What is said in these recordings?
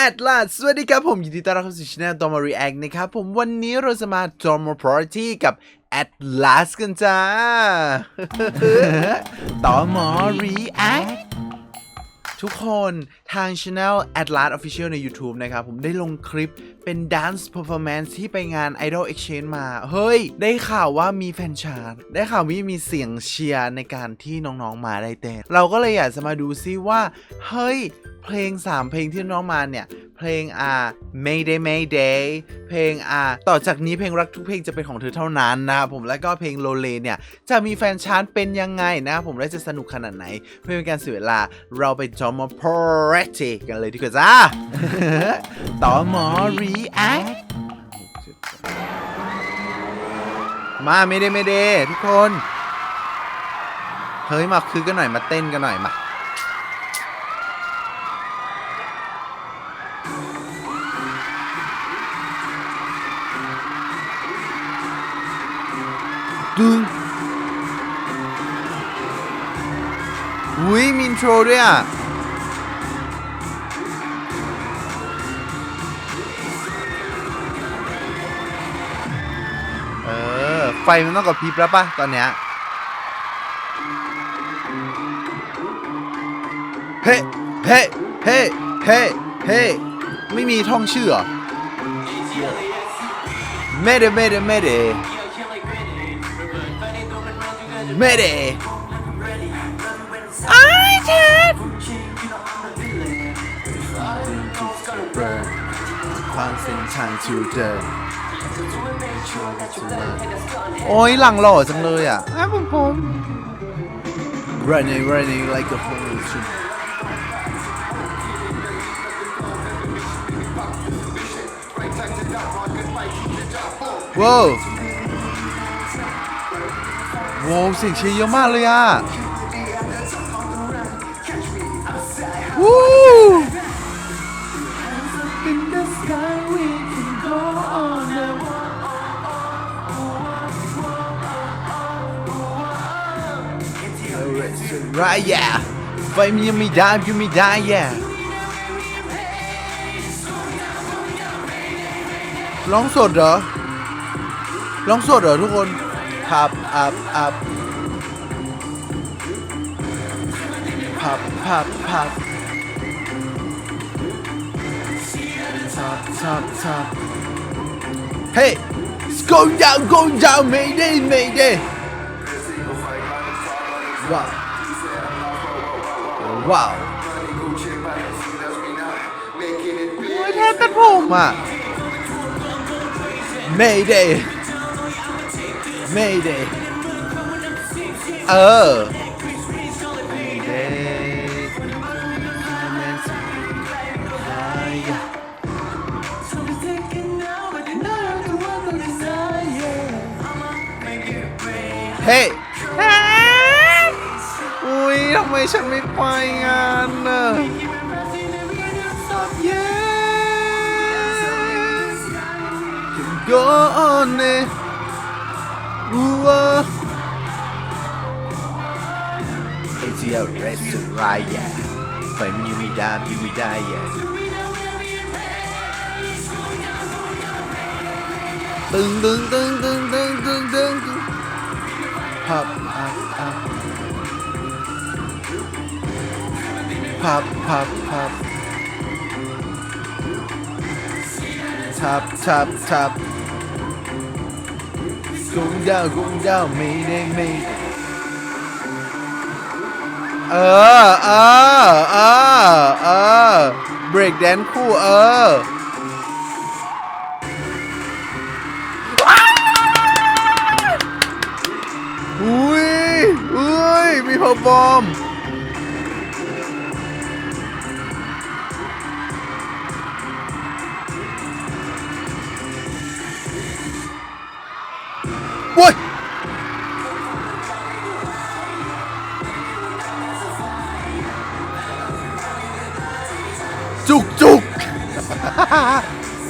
แอดลาสวัสดีครับผม ยินดีต้อนรับเข้าสู่ช่องตอมารีแอคนะครับผมวันนี้เราจะมาจอม p พ r ตี้กับแอดลาสกันจ้าตอมอรีแอคทุกคนทางช anel Atlas Official ใน YouTube นะครับ ผมได้ลงคลิปเป็น Dance Performance ที่ไปงาน Idol Exchange มา เฮ้ย ได้ข่าวว่ามีแฟนชาร์ได้ข่าวว่ามีเสียงเชียร์ในการที่น้องๆมาได้เต้นเราก็เลยอยากจะมาดูซิว่า เฮ้ย เพลง 3 เพลงที่น้องมาเนี่ย เพลงอ่า Mayday Mayday เพลงอ่าต่อจากนี้เพลงรักทุกเพลงจะเป็นของเธอเท่านั้นนะครับผมแล้วก็เพลงโลเลเนี่ย จะมีแฟนชาร์ตเป็นยังไงนะครับผมและจะสนุกขนาดไหน เพื่อเป็นการเสียเวลาเราไปจอมอพอรตีกันเลยดีกว่าจ้าต่อมอรีแอคมาไม่ได้ไม่ได้ทุกคน เฮ้ยมาคือกันหน่อยมาเต้นกันหน่อยมา ดึงอุ้ยมินโทรด้วยอะเออ ไฟมันต้องกับพริบแล้วปะตอนเนี้ยเฮ้เฮ้เฮ้เฮ้เฮ้ไม่มีท่องชื่อเหรอเมเดเมเดเมเด ไม่ได้ไอ้เจ็ดความเส้นทางทูเดินโอ้ยหลังหล่อจังเลยอะอ้าวผมผม running running like a horse ว้าว โว้วเสียงเชียร์เยอะมากเลยอะวู้ไรแย่ไฟมันยังไม่ได้ยังไม่ได้แย่ร้องสดเหรอร้องสดเหรอทุกคน พับอับอับพับพับพับทับทับทับ Hey it's going down going down mayday mayday ว้าวว้าวโอ้ยแทนเป็นผมอะ Mayday Mayday เออ Mayday เฮ้ยอุ้ยทำไมฉันไม่ไปงานน่ะ Ooh, uh. It's your red to riot. Play me, me, die, me, die, yeah. Dun dun dun Pop pop pop Top top top สูเดาวสูงยาไม่ได้ไม่เออเออเออเออ break dance คู่เอออุ้ยอุ้ยมีพอบอม จุกจุก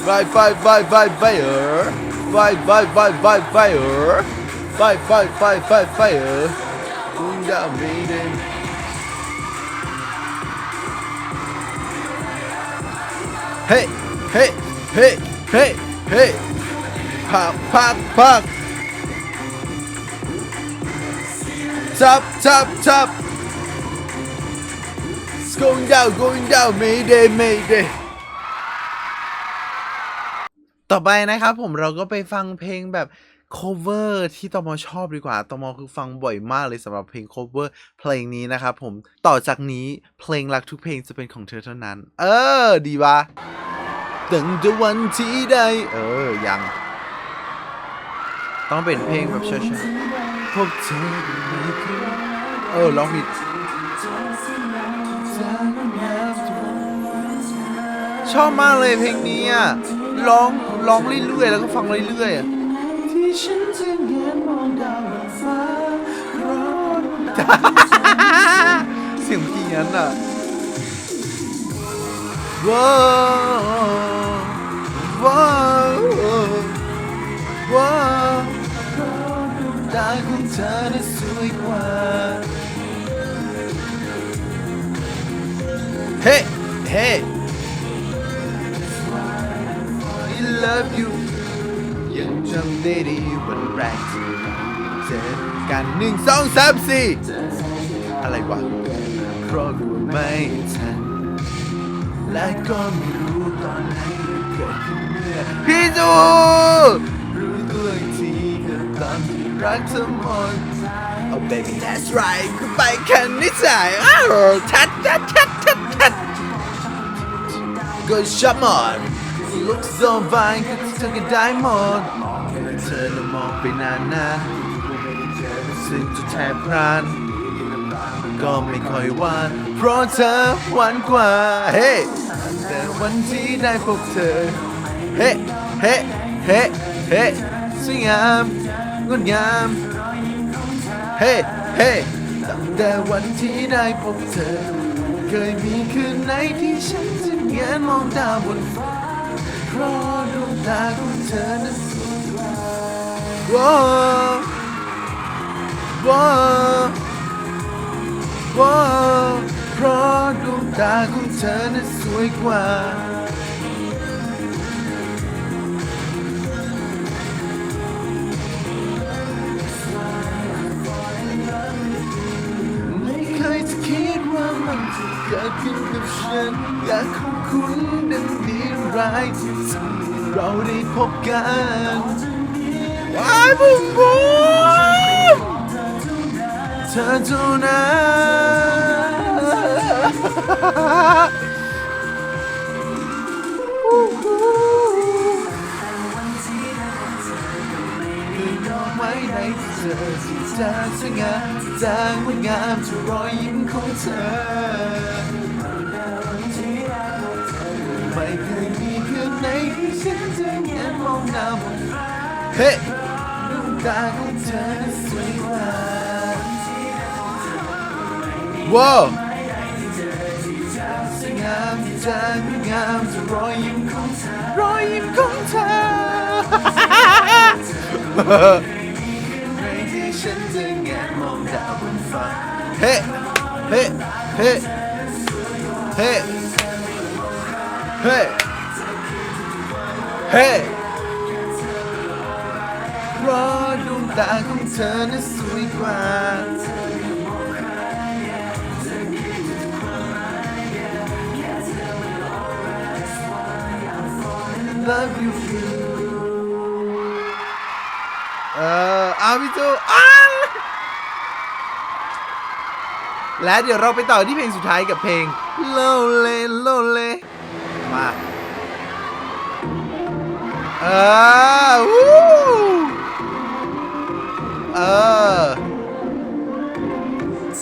ไฟไฟไฟไฟไฟเออไฟไฟไฟไฟไฟเออไฟไ going down going down Mayday Mayday ต่อไปนะครับผมเราก็ไปฟังเพลงแบบ cover ที่ตอมชอบดีกว่าตอมคือฟังบ่อยมากเลยสำหรับเพลง cover เพลงนี้นะครับผมต่อจากนี้เพลงรักทุกเพลงจะเป็นของเธอเท่านั้น เออ ดีวะตั้งแต่วันที่ได้เออ ยัง ต้องเป็นเพลงแบบช้าๆพบเธอ เออร้องผิดชอบมากเลยเพลงนี้อะร้องร้องเรื่อยๆแล้วก็ฟังเรื่อยๆเงียงดาวบนฟ้นเสียงเพี้ยนอะว้า ด้ดีวันแรกเจอกันหนึ่งสองสามสี่อะไรวะเพราะรู้ไม่ทันและก็ไม่รู้ตอนไหนเกิดขึ้นเมื่อพี่จูรู้ตัวอีกทีก็ตอนที่รักเธอหมด Oh baby that's right ก็ไปแค่นิสัยอ้าวทัดทัดทัดทัดทัดก็ชับหมด Look so fine ก็เธอก็ได้หมด เธอน่ะมองไปนานนะซึ่งจะแทบพรานก็ไม่ค่อยหวาน เพราะเธอหวานกว่า เฮ้ แต่วันที่ได้พบเธอ เฮ้ เฮ้ เฮ้ เฮ้สวยงามงดงาม เฮ้ เฮ้ตั้งแต่วันที่ได้พบเธอ เคยมีคืนไหนที่ฉันจะเงียมองดาบนฟ้าเพราะดวงตาของเธอนั้น ว้าวว้าว้าเพราะดวงตาของเธอนั้นสวยกว่าไม่เคยจะคิดว่ามันจะเกิดขึ้นกับฉันอยากขอบคุณดังดีร้ายที่เราได้พบกัน ว้ายบุ้มบุ้มเธอเท่านั้นไม้ในเธอที่เธอสวยงามจางงดงามที่รอยยิ้มของเธอ ไม่เคยมีคืนไหนที่ฉันจะเงียบมองหน้ามองเฮ้ ตาของเธอนั้นสวยกว่าว้าวสวยงามจางงามจะรอยยิ้มของเธอรอยยิ้มของเธอไม่ที่ฉันจะเงียบมองดาวบนฟ้าเฮ้เฮ้เฮ้เฮ้เฮ้เฮ้ ตาของเธอนั้นสวยกว่าเออเอาพี่จูอ้าและเดี๋ยวเราไปต่อที่เพลงสุดท้ายกับเพลง Lonely Lonely มา เออ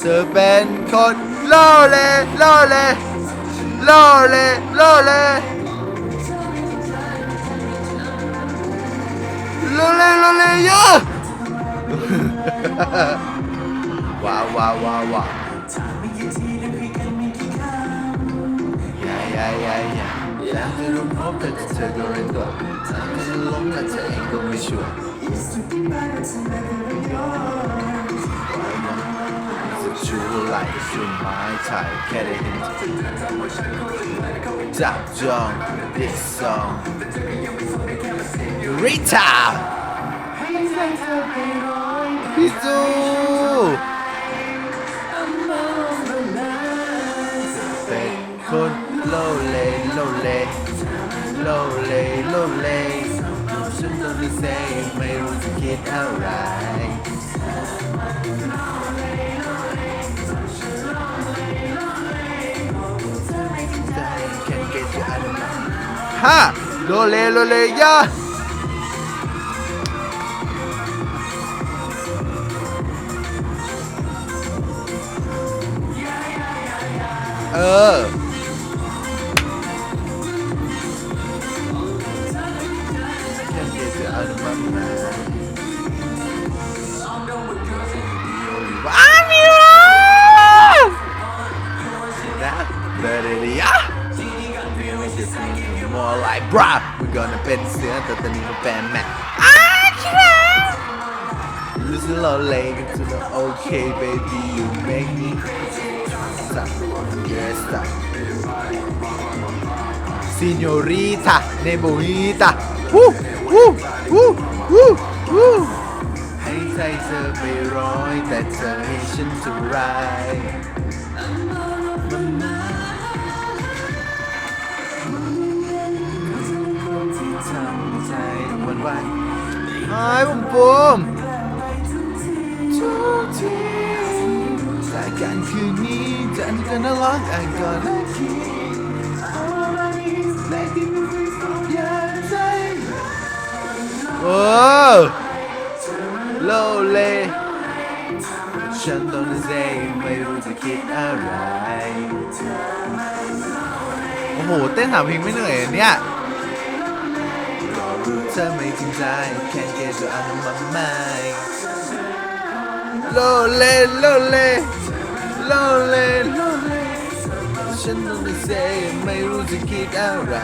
ธอเป็นคนโลเลโลเลโลเลโลเลโลเลโลเลเยอะว้าวว้าวว้าวว้าวอย่าอย่าอย่าอย่าอยากจะรู้พบแต่เธอก็เร่งตัวทำให้ฉันหลงและเธอเองก็ไม่ชัวร์ true like to my type แค่ได้เห็นจับจอง this song Rita พี่จูเป็นคนโลเลโลเลโลเลโลเลฉันต้องได้เซไม่รู้จะคิดอะไร ฮ่าโลเลโลเลยาเออ ป็นแม่อ้าค่ะ Listen slowly to the okay baby you make me stop yeah stop Signorita Nebuita Woo Woo Woo Woo Woo ให้ใจเธอไปร้อยแต่เธอให้ฉันจะร้ายที่ ไหวไอ้ายผมปูมทุกทีแต่การคืนนี้จันกันน่ารักไอ้ก่อนนะคิดแต่ที่ม่ได้สักอย่างใจโอ้โลเลฉันต้องเซไม่รู้จะคิดอะไร โอ้โห เต้นหาเพลงไม่เหนื่อยเนี่ย รู้เธอไม่จริงใจ Can't get you out of my mind โลเลโลเลโลเลโลเลฉันต้องเซไม่รู้จะคิดอะไร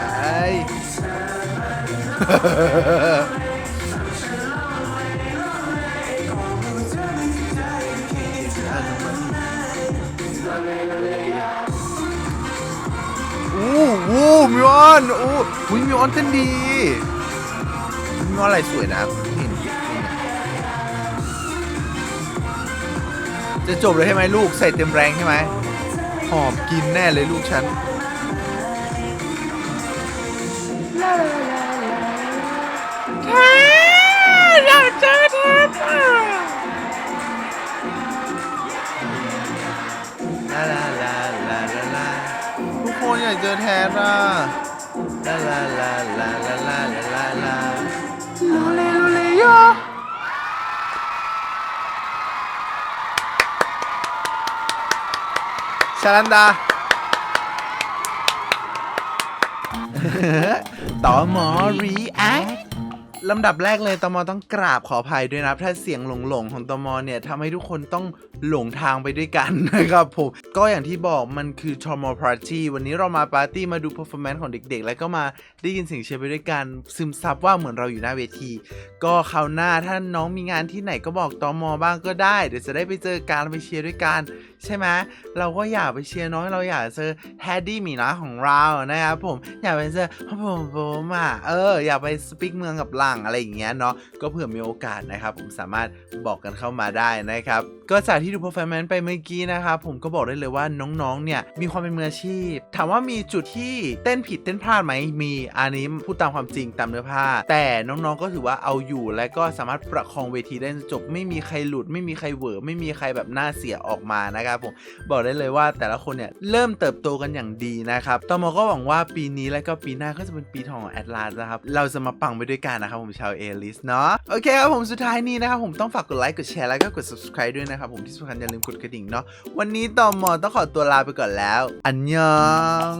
อู้วูมิออนอู้วิมิออนเต้นดี มิวออนอะไรสวยนะเห็นจะจบเลยใช่ไหมลูกใส่เต็มแรงใช่ไหมหอบกินแน่เลยลูกฉันเธออยากเจอเธอค่ะลาลาลาลาลาลาทุกคนอยากเจอแทนอะลาลาลาลาลาลาลาลา 努力，努力哟！夏兰达，呵呵，大。 ลำดับแรกเลยตมต้องกราบขออภัยด้วยนะถ้าเสียงหลงๆของตมเนี่ยทำให้ทุกคนต้องหลงทางไปด้วยกันนะครับผม ก็อย่างที่บอกมันคือทอมอปาร์ตี้วันนี้เรามาปาร์ตี้มาดู performance ของเด็กๆ แล้วก็มาได้ยินเสียงเชียร์ไปด้วยกัน ซึมซับว่าเหมือนเราอยู่หน้าเวที ก็คราวหน้าถ้าน้องมีงานที่ไหนก็บอกตมบ้างก็ได้ เดี๋ยวจะได้ไปเจอกันไปเชียร์ด้วยกันใช่ไหมเราก็อยากไปเชียร์น้องเราอยากเจอแฮดดี้มีน้อยของเรานะครับผมอยากไปเจอผมผมอะเอออยากไปสปิกเมืองกับหลังอะไรอย่างเงี้ยเนาะก็เผื่อมีโอกาสนะครับ ผมสามารถบอกกันเข้ามาได้นะครับ ก็จากที่ดู performance ไปเมื่อกี้นะครับผมก็บอกได้เลยว่าน้องๆ เนี่ยมีความเป็นมืออาชีพ ถามว่ามีจุดที่เต้นผิดเต้นพลาดไหมมี อันนี้พูดตามความจริงตามเนื้อผ้า แต่น้องๆ ก็ถือว่าเอาอยู่และก็สามารถประคองเวทีได้จนจบ ไม่มีใครหลุด ไม่มีใครเหวอไม่มีใครแบบหน้าเสียออกมานะครับผมบอกได้เลยว่าแต่ละคนเนี่ยเริ่มเติบโตกันอย่างดีนะครับตอมอก็หวังว่าปีนี้และก็ปีหน้าก็จะเป็นปีทองของแอดลาสนะครับเราจะมาปังไปด้วยกันนะครับผมชาวเอลิสเนาะโอเคครับผมสุดท้ายนี้นะครับผมต้องฝากกดไลค์กดแชร์แล้วก็กด subscribe ด้วยนะครับผมที่สำคัญอย่าลืมกดกระดิ่งเนาะวันนี้ตอมอต้องขอตัวลาไปก่อนแล้ว อันยอง